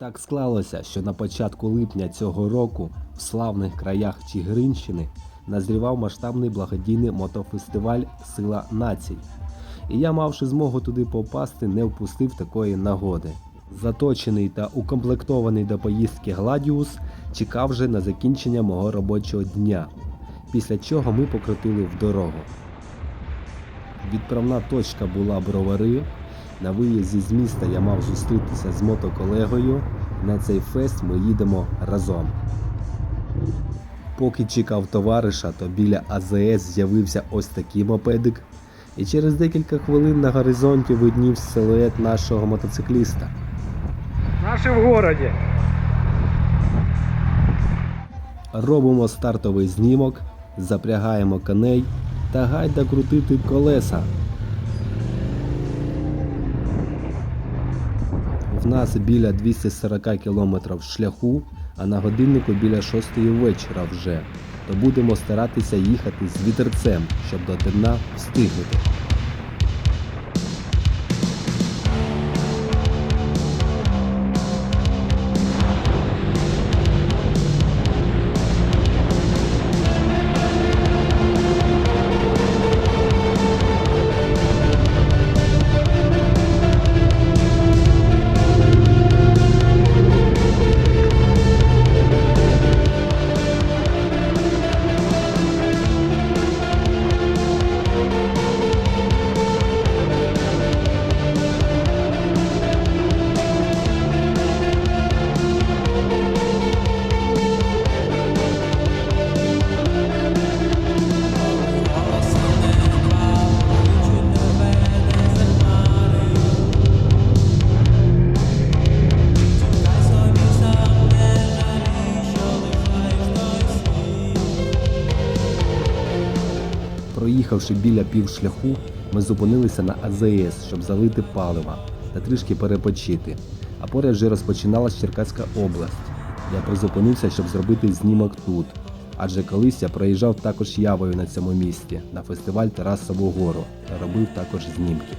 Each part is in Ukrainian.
Так склалося, що на початку липня цього року в славних краях Чигиринщини назрівав масштабний благодійний мотофестиваль Сила націй. І я, мавши змогу туди попасти, не впустив такої нагоди. Заточений та укомплектований до поїздки Гладіус чекав вже на закінчення мого робочого дня, після чого ми покрутили в дорогу. Відправна точка була бровари. На виїзді з міста я мав зустрітися з мотоколегою. На цей фест ми їдемо разом. Поки чекав товариша, то біля АЗС з'явився ось такий мопедик. І через декілька хвилин на горизонті виднів силует нашого мотоцикліста. Наши в городе. Робимо стартовий знімок, запрягаємо коней та гайда крутити колеса. Нас біля 240 км шляху, а на годиннику біля 6 вечора вже. То будемо старатися їхати з вітерцем, щоб до дна встигнути. Проїхавши біля півшляху, ми зупинилися на АЗС, щоб залити палива та трішки перепочити. А поряд вже розпочиналась Черкаська область. Я призупинився, щоб зробити знімок тут. Адже колись я проїжджав також явою на цьому місці на фестиваль Тарасову гору та робив також знімки.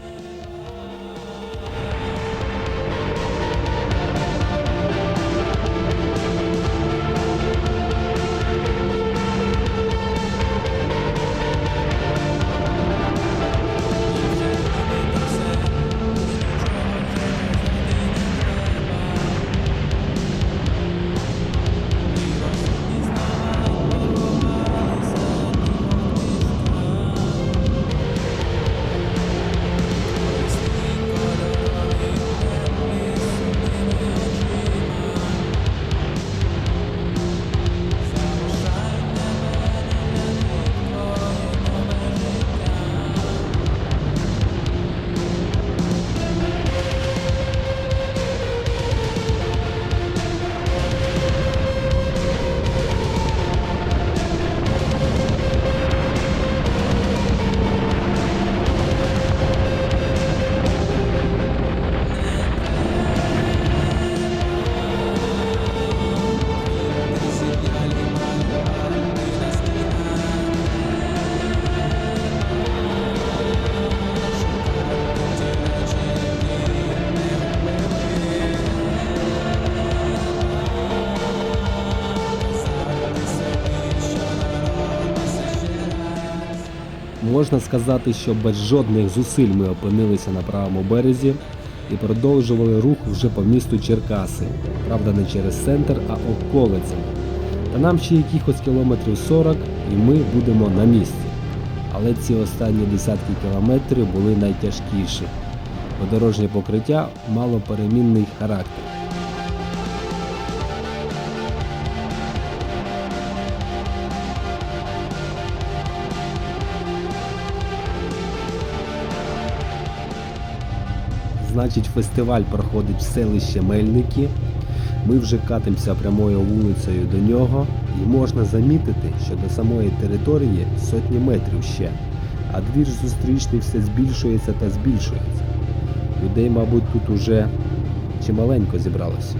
Можна сказати, що без жодних зусиль ми опинилися на правому березі і продовжували рух вже по місту Черкаси. Правда, не через центр, а околицями. Та нам ще якихось кілометрів 40 і ми будемо на місці. Але ці останні десятки кілометрів були найтяжкіші, бо дорожнє покриття мало перемінний характер. Значить, фестиваль проходить в селище Мельники. Ми вже катимося прямою вулицею до нього, і можна замітити, що до самої території сотні метрів ще, а двір зустрічний все збільшується та збільшується. Людей, мабуть, тут уже чималенько зібралося.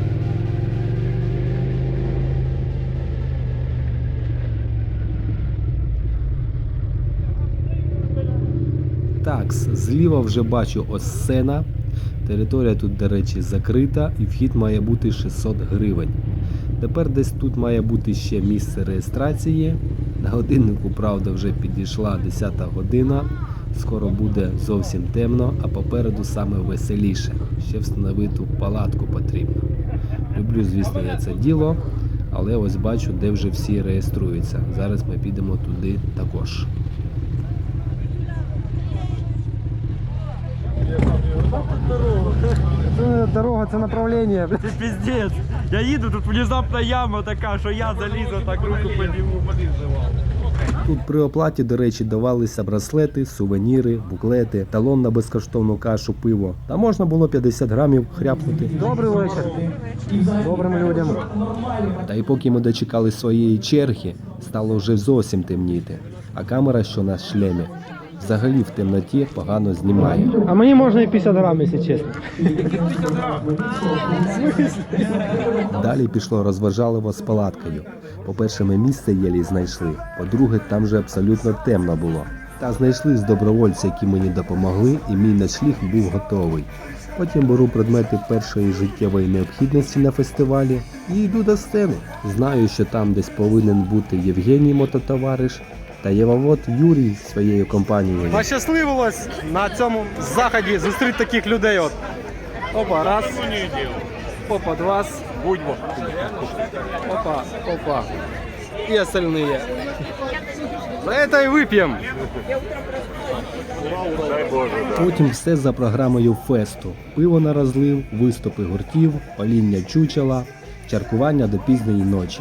Так, зліва вже бачу ось сцена. Територія тут, до речі, закрита і вхід має бути 600 гривень. Тепер десь тут має бути ще місце реєстрації. На годиннику, правда, вже підійшла 10 година. Скоро буде зовсім темно, а попереду саме веселіше. Ще встановити палатку потрібно. Люблю, звісно, я це діло, але ось бачу, де вже всі реєструються. Зараз ми підемо туди також. Це дорога, це направлення. Це піздець. Я їду, тут внезапна яма така, що я залізу, так руку підніму. Тут при оплаті, до речі, давалися браслети, сувеніри, буклети, талон на безкоштовну кашу, пиво. Та можна було 50 грамів хряпнути. Добрий вечір. Добрим людям. Та й поки ми дочекали своєї черги, стало вже зовсім темніти. А камера, що на шлемі, взагалі в темноті погано знімає. А мені можна і 50 грам, якщо чесно. Далі пішло розважаливо з палаткою. По-перше, ми місце єлі знайшли. По-друге, там же абсолютно темно було. Та знайшли з добровольці, які мені допомогли, і мій ночліг був готовий. Потім беру предмети першої життєвої необхідності на фестивалі і йду до сцени. Знаю, що там десь повинен бути Євгеній мототовариш та Євовод Юрій зі своєю компанією. Пощасливилось на цьому заході зустріти таких людей. От. Опа, раз. Опа, два. Будьмо. Опа, опа. И остальные. За это и выпьем. Потім все за програмою фесту. Пиво на розлив, виступи гуртів, паління чучела, чаркування до пізньої ночі.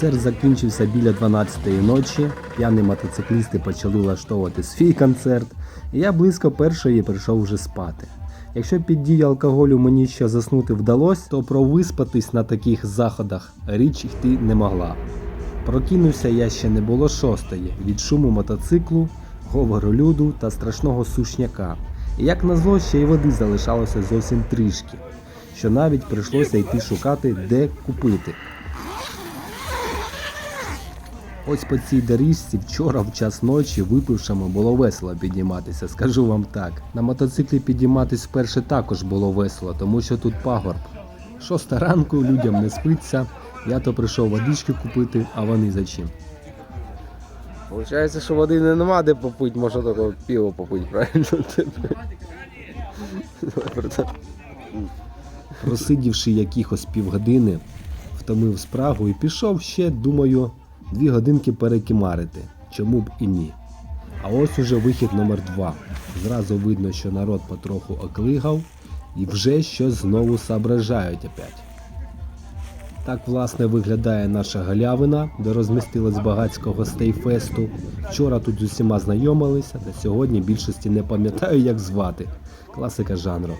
Концерт закінчився біля 12-ї ночі. П'яні мотоциклісти почали влаштовувати свій концерт, я близько першої прийшов вже спати. Якщо під дією алкоголю мені ще заснути вдалося, то провиспатись на таких заходах річ йти не могла. Прокинувся я ще не було шостої від шуму мотоциклу, говору люду та страшного сушняка. І як назло, ще й води залишалося зовсім трішки, що навіть прийшлося йти шукати, де купити. Ось по цій доріжці вчора в час ночі випившому було весело підніматися, скажу вам так. На мотоциклі підніматись вперше також було весело, тому що тут пагорб. Шоста ранку людям не спиться, я то прийшов водички купити, а вони за чим. Получається, що води не нема де попити, можна тільки пиво попити, правильно? Просидівши якихось півгодини, втомив спрагу і пішов ще, думаю, дві годинки перекимарити. Чому б і ні. А ось уже вихід номер два. Зразу видно, що народ потроху оклигав і вже щось знову соображають опять. Так, власне, виглядає наша галявина, де розмістилось багатського гостей фесту. Вчора тут з усіма знайомилися, та сьогодні більшості не пам'ятаю, як звати. Класика жанру.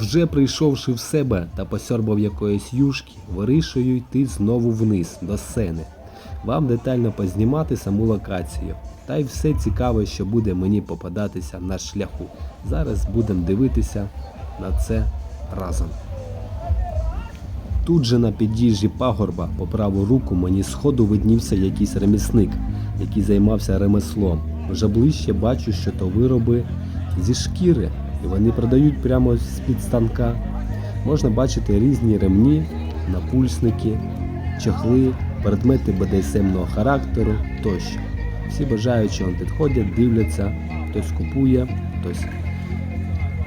Вже прийшовши в себе та посьорбав якоїсь юшки, вирішую йти знову вниз до сцени. Вам детально познімати саму локацію. Та й все цікаве, що буде мені попадатися на шляху. Зараз будемо дивитися на це разом. Тут же на під'їжджі пагорба по праву руку мені сходу виднівся якийсь ремісник, який займався ремеслом. Вже ближче бачу, що то вироби зі шкіри, і вони продають прямо з-під станка. Можна бачити різні ремні, напульсники, чохли, предмети БДСМного характеру тощо. Всі бажаючі он підходять, дивляться, хтось купує, хтось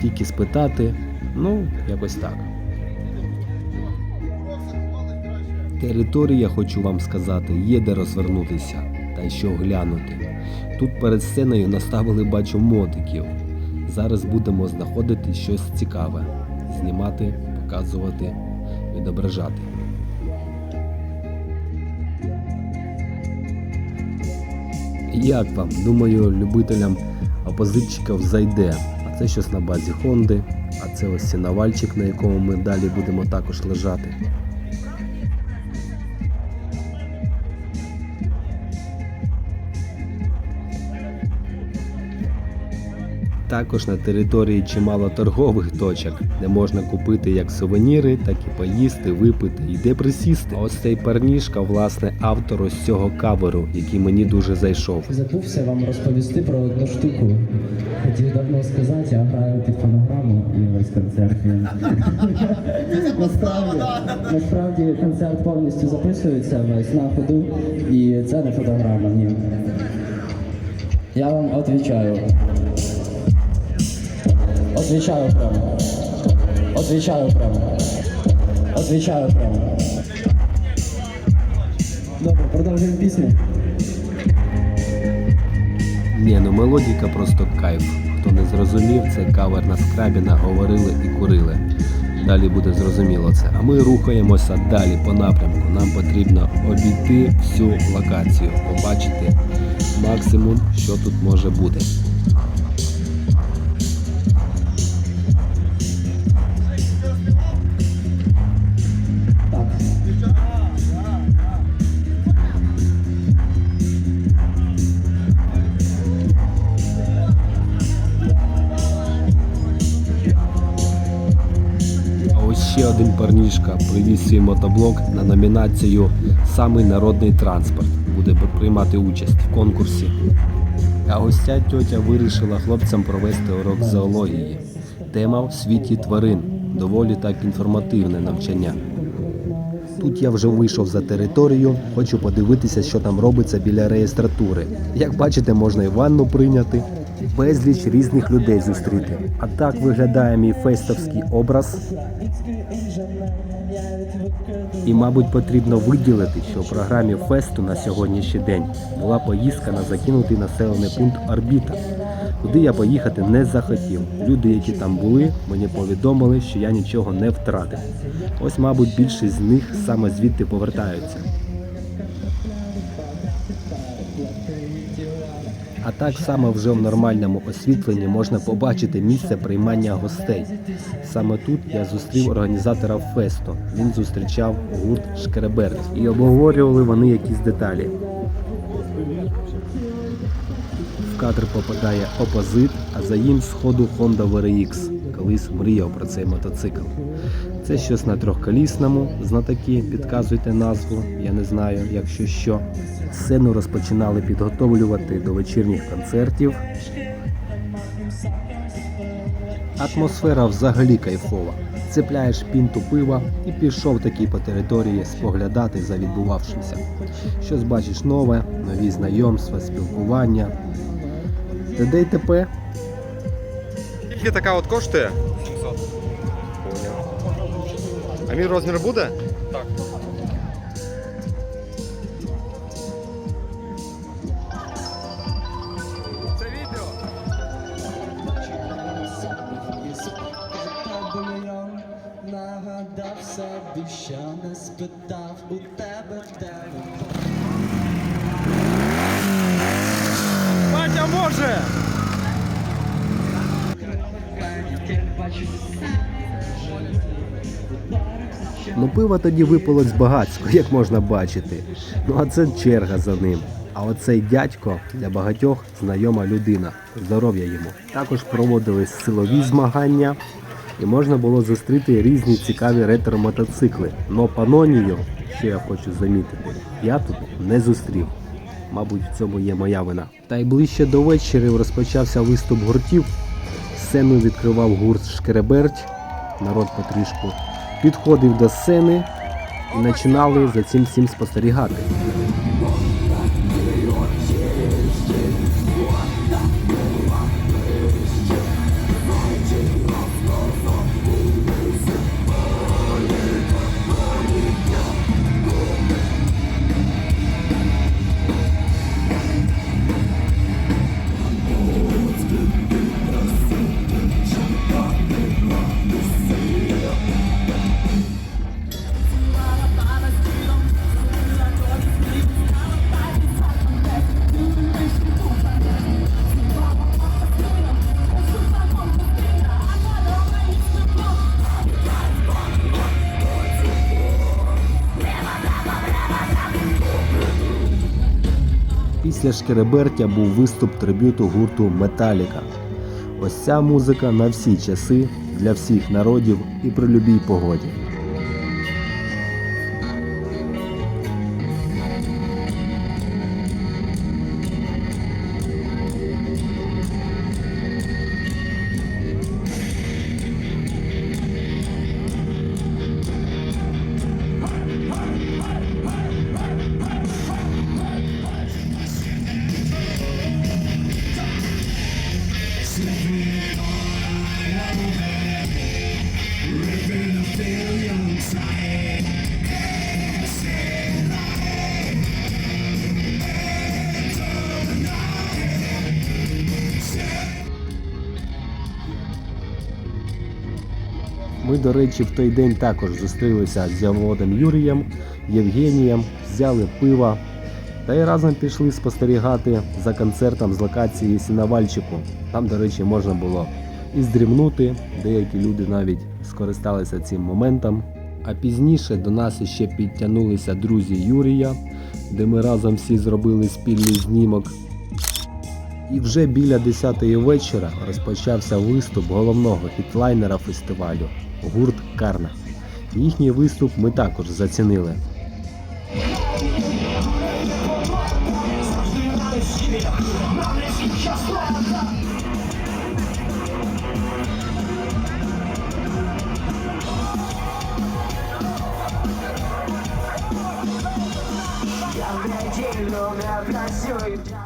тільки спитати. Ну, якось так. Територія, хочу вам сказати, є де розвернутися та й що глянути. Тут перед сценою наставили бачу мотиків. Зараз будемо знаходити щось цікаве, знімати, показувати, відображати. Як вам? Думаю, любителям опозитчиків зайде. А це щось на базі Хонди, а це ось сіновальчик, на якому ми далі будемо також лежати. Також на території чимало торгових точок, де можна купити як сувеніри, так і поїсти, випити і де присісти. А ось цей парнішка, власне, автор ось цього каверу, який мені дуже зайшов. Забувся вам розповісти про одну штуку. Хотів давно сказати, я граю під фонограму і весь концерт. насправді, насправді концерт повністю записується весь на ходу, і це не фотограма, ні. Я вам відповідаю. Отвічаю прямо. Отвічаю прямо. Отвічаю прямо. Добре, продовжуємо пісню. Ні, ну мелодіка просто кайф. Хто не зрозумів, це кавер на скрабіна говорили і курили. Далі буде зрозуміло це. А ми рухаємося далі по напрямку. Нам потрібно обійти всю локацію, побачити максимум, що тут може бути. Один парнішка привіз свій мотоблок на номінацію Самий народний транспорт. Буде приймати участь в конкурсі. А ось ця тьотя вирішила хлопцям провести урок зоології. Тема в світі тварин. Доволі так інформативне навчання. Тут я вже вийшов за територію, хочу подивитися, що там робиться біля реєстратури. Як бачите, можна і ванну прийняти, безліч різних людей зустріти. А так виглядає мій фестовський образ. І, мабуть, потрібно виділити, що в програмі фесту на сьогоднішній день була поїздка на закинутий населений пункт Орбіта, куди я поїхати не захотів. Люди, які там були, мені повідомили, що я нічого не втратив. Ось, мабуть, більшість з них саме звідти повертаються. А так само вже в нормальному освітленні можна побачити місце приймання гостей. Саме тут я зустрів організатора фесту. Він зустрічав гурт Шкереберт і обговорювали вони якісь деталі. В кадр попадає опозит, а за їм сходу Honda VRX. Колись мріяв про цей мотоцикл. Це щось на трьохколісному, знатоки, підказуйте назву, я не знаю, якщо що. Сцену розпочинали підготовлювати до вечірніх концертів. Атмосфера взагалі кайфова. Цепляєш пінту пива і пішов такий по території споглядати за відбувавшимся. Щось бачиш нове, нові знайомства, спілкування. ТД й ТП Скільки така от коштує? А мій розмір буде? Так. Це відео. Нагадав собі, що не спитав у пива тоді випилось багатсько, як можна бачити. Ну а це черга за ним. А оцей дядько для багатьох знайома людина. Здоров'я йому. Також проводились силові змагання. і можна було зустріти різні цікаві ретро-мотоцикли. Но Панонію, що я хочу замітити, я тут не зустрів. Мабуть, в цьому є моя вина. Та й ближче до вечора розпочався виступ гуртів. Сцену відкривав гурт Шкереберть, народ потрішку підходив до сцени і починали за цим всім спостерігати. Після Шкеребертя був виступ трибюту гурту Металіка. Ось ця музика на всі часи, для всіх народів і при любій погоді. До речі, в той день також зустрілися з Заводом Юрієм, Євгенієм, взяли пива та й разом пішли спостерігати за концертом з локації Сіновальчику. Там, до речі, можна було і здрімнути, деякі люди навіть скористалися цим моментом. А пізніше до нас ще підтягнулися друзі Юрія, де ми разом всі зробили спільний знімок. І вже біля 10-ї вечора розпочався виступ головного хітлайнера фестивалю гурт Карна. Їхній виступ ми також зацінили.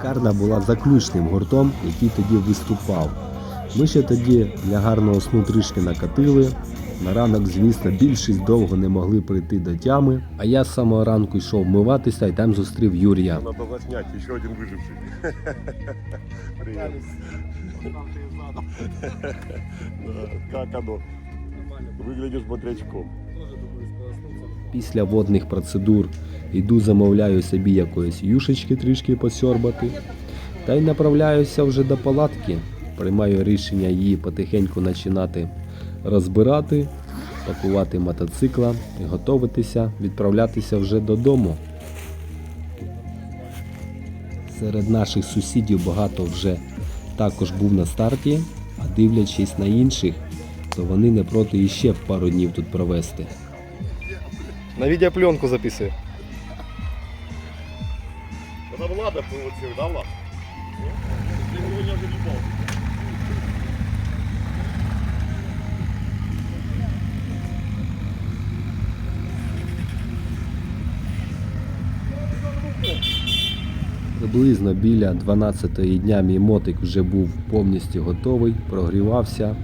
Карна була заключним гуртом, який тоді виступав. Ми ще тоді для гарного сну трішки накатили. На ранок, звісно, більшість довго не могли прийти до тями. А я з самого ранку йшов вмиватися і там зустрів Юрія. Заснять, еще один выживший. Привет. Да, Как оно? Выглядишь бодрячком. Після водних процедур йду замовляю собі якоїсь юшечки трішки посьорбати. Та й направляюся вже до палатки. Приймаю рішення її потихеньку починати розбирати, пакувати мотоцикла і готуватися відправлятися вже додому. Серед наших сусідів багато вже також був на старті, а дивлячись на інших, то вони не проти іще пару днів тут провести. На відеопленку записую. Это Влада да? Приблизно біля 12-ї дня мій мотик вже був повністю готовий, прогрівався.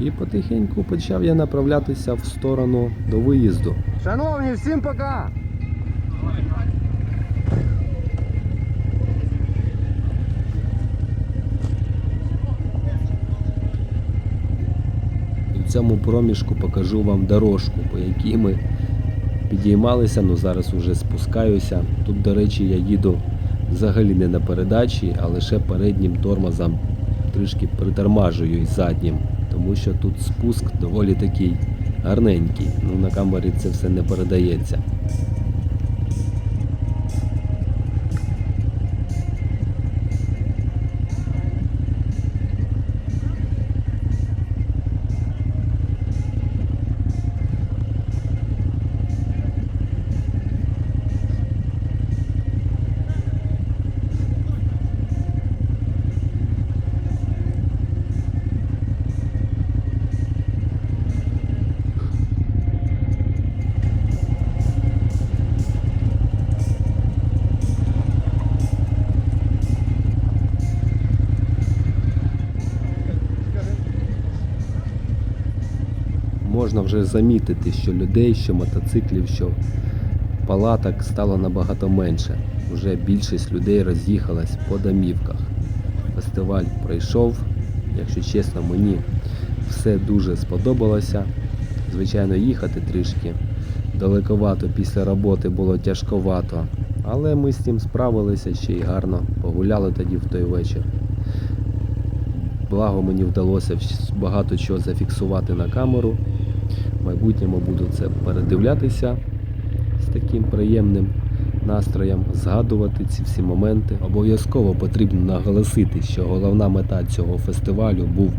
І потихеньку почав я направлятися в сторону до виїзду. Шановні, всім пока! В цьому проміжку покажу вам дорожку, по якій ми підіймалися, ну зараз вже спускаюся. Тут, до речі, я їду взагалі не на передачі, а лише переднім тормозом трішки притормажую і заднім, тому що тут спуск доволі такий гарненький. Ну на камері це все не передається. Можна вже замітити, що людей, що мотоциклів, що палаток стало набагато менше. Уже більшість людей роз'їхалась по домівках. Фестиваль пройшов. Якщо чесно, мені все дуже сподобалося. Звичайно, їхати трішки далековато після роботи було тяжковато, але ми з цим справилися ще й гарно погуляли тоді в той вечір. Благо мені вдалося багато чого зафіксувати на камеру. Майбутньому буду це передивлятися з таким приємним настроєм, згадувати ці всі моменти. Обов'язково потрібно наголосити, що головна мета цього фестивалю був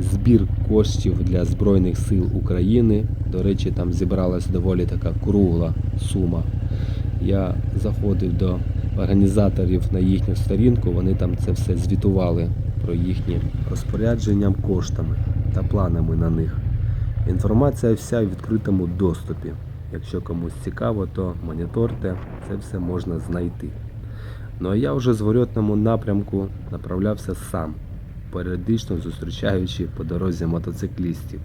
збір коштів для Збройних сил України. До речі, там зібралась доволі така кругла сума. Я заходив до організаторів на їхню сторінку, вони там це все звітували про їхні розпорядженням коштами та планами на них. Інформація вся в відкритому доступі. Якщо комусь цікаво, то моніторте, це все можна знайти. Ну а я вже в зворотному напрямку направлявся сам, періодично зустрічаючи по дорозі мотоциклістів.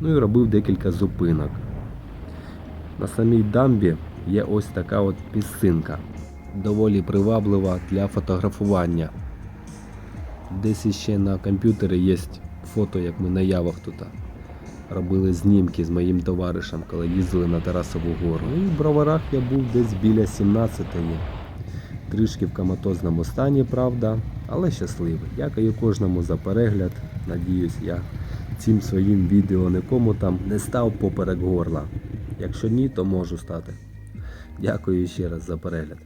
Ну і робив декілька зупинок. На самій дамбі є ось така от пісцинка, доволі приваблива для фотографування. Десь іще на комп'ютері є фото, як ми на явах тут робили знімки з моїм товаришем, коли їздили на Тарасову гору. І в броварах я був десь біля 17-ї. Трішки в коматозному стані, правда, але щасливий. Дякую кожному за перегляд. Надіюсь, я цим своїм відео нікому там не став поперек горла. Якщо ні, то можу стати. Дякую ще раз за перегляд.